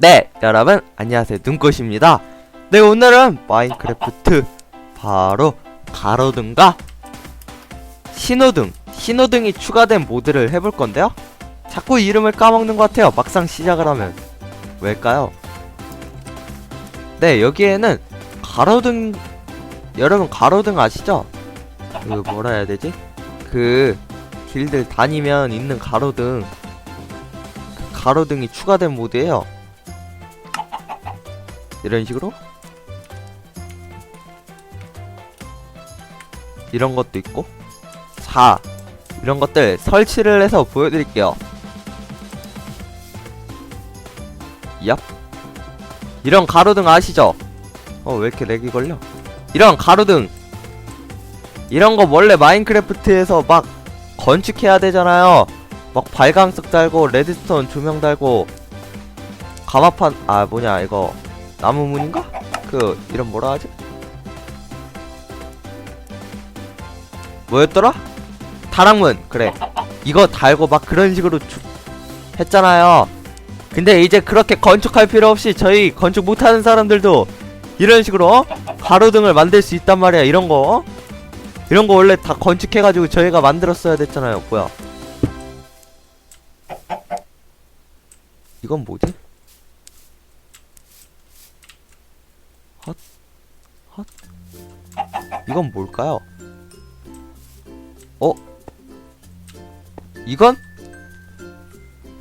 네, 여러분 안녕하세요. 눈꽃입니다. 네, 오늘은 마인크래프트 바로 가로등과 신호등, 신호등이 추가된 모드를 해볼 건데요. 자꾸 이름을 까먹는 것 같아요. 막상 시작을 하면 왜일까요? 네, 여기에는 가로등 여러분 가로등 아시죠? 이거 뭐라 해야 되지? 그 길들 다니면 있는 가로등 그 가로등이 추가된 모드예요. 이런 식으로? 이런 것도 있고. 자 이런 것들 설치를 해서 보여드릴게요. 얍. 이런 가로등 아시죠? 어 왜 이렇게 렉이 걸려? 이런 가로등. 이런 거 원래 마인크래프트에서 막 건축해야 되잖아요. 막 발광석 달고 레드스톤 조명 달고 가마판 아 뭐냐 이거 나무문인가? 그 이름 뭐라 하지? 뭐였더라? 다락문 그래 이거 달고 막 그런 식으로 주- 했잖아요 근데 이제 그렇게 건축할 필요 없이 저희 건축 못하는 사람들도 이런 식으로 어? 가로등을 만들 수 있단 말이야 이런 거 어? 이런 거 원래 다 건축해가지고 저희가 만들었어야 됐잖아요 뭐야 이건 뭐지? 이건 뭘까요? 어? 이건?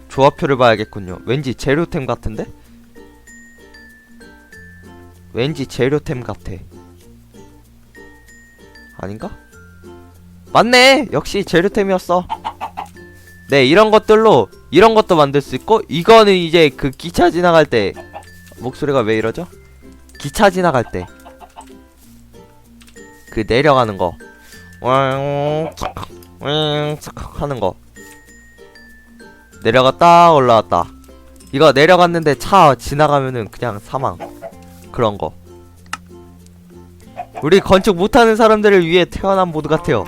조합표를 봐야겠군요. 왠지 재료템 같은데? 왠지 재료템 같아. 아닌가? 맞네! 역시 재료템이었어. 네, 이런 것들로 이런 것도 만들 수 있고 이거는 이제 그 기차 지나갈 때 목소리가 왜 이러죠? 기차 지나갈 때 그 내려가는 거. 왕, 착, 왕, 착 하는 거. 내려갔다 올라왔다. 이거 내려갔는데 차 지나가면은 그냥 사망. 그런 거. 우리 건축 못하는 사람들을 위해 태어난 모드 같아요.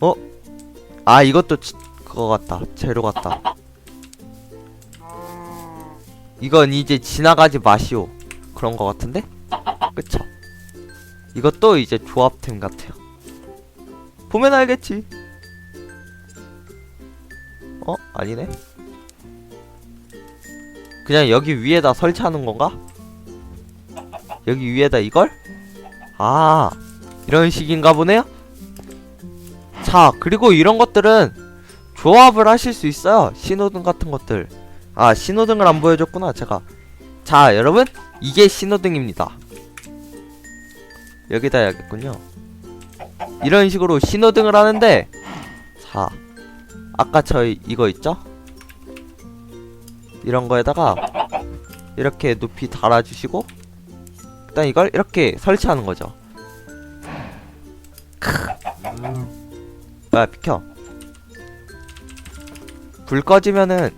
어? 아 이것도 치, 그거 같다. 재료 같다. 이건 이제 지나가지 마시오. 그런 거 같은데? 그쵸? 이것도 이제 조합템 같아요. 보면 알겠지. 어? 아니네. 그냥 여기 위에다 설치하는 건가? 여기 위에다 이걸? 아, 이런 식인가 보네요? 자, 그리고 이런 것들은 조합을 하실 수 있어요. 신호등 같은 것들. 아, 신호등을 안 보여줬구나, 제가. 자, 여러분. 이게 신호등입니다. 여기다 해야겠군요. 이런 식으로 신호등을 하는데 자 아까 저희 이거 있죠? 이런 거에다가 이렇게 높이 달아주시고 일단 이걸 이렇게 설치하는 거죠. 크. 야 비켜. 불 꺼지면은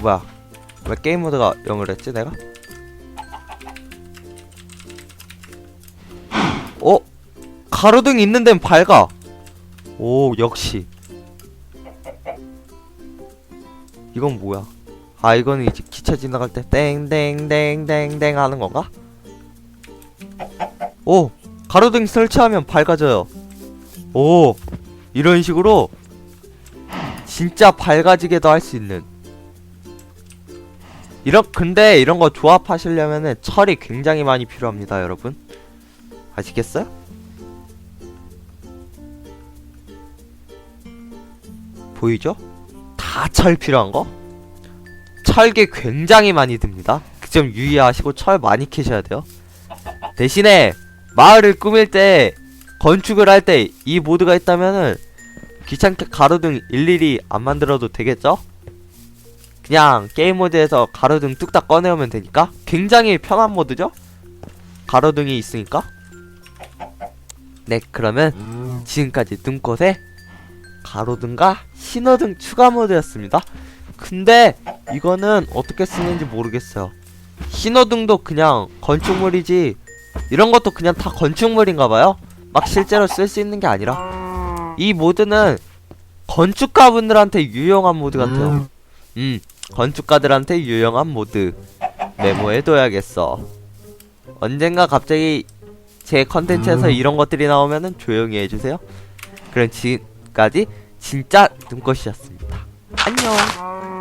뭐야? 왜 게임 모드가 0을 했지 내가? 가로등 있는 데는 밝아. 오, 역시. 이건 뭐야? 아, 이거는 이제 기차 지나갈 때 땡땡땡땡땡 하는 건가? 오, 가로등 설치하면 밝아져요. 오, 이런 식으로 진짜 밝아지게도 할 수 있는. 이런 근데 이런 거 조합하시려면은 철이 굉장히 많이 필요합니다, 여러분. 아시겠어요? 보이죠? 다 철 필요한 거? 철계 굉장히 많이 듭니다. 그 점 유의하시고 철 많이 캐셔야 돼요. 대신에 마을을 꾸밀 때 건축을 할 때 이 모드가 있다면은 귀찮게 가로등 일일이 안 만들어도 되겠죠? 그냥 게임 모드에서 가로등 뚝딱 꺼내오면 되니까 굉장히 편한 모드죠? 가로등이 있으니까 네 그러면 지금까지 눈꽃의 가로등과 신호등 추가 모드였습니다. 근데 이거는 어떻게 쓰는지 모르겠어요. 신호등도 그냥 건축물이지 이런 것도 그냥 다 건축물인가봐요. 막 실제로 쓸 수 있는 게 아니라 이 모드는 건축가분들한테 유용한 모드 같아요. 음, 건축가들한테 유용한 모드 메모해둬야겠어. 언젠가 갑자기 제 컨텐츠에서 음. 이런 것들이 나오면은 조용히 해주세요. 그럼 지, 지금까지 진짜 눈꽃이었습니다. 안녕.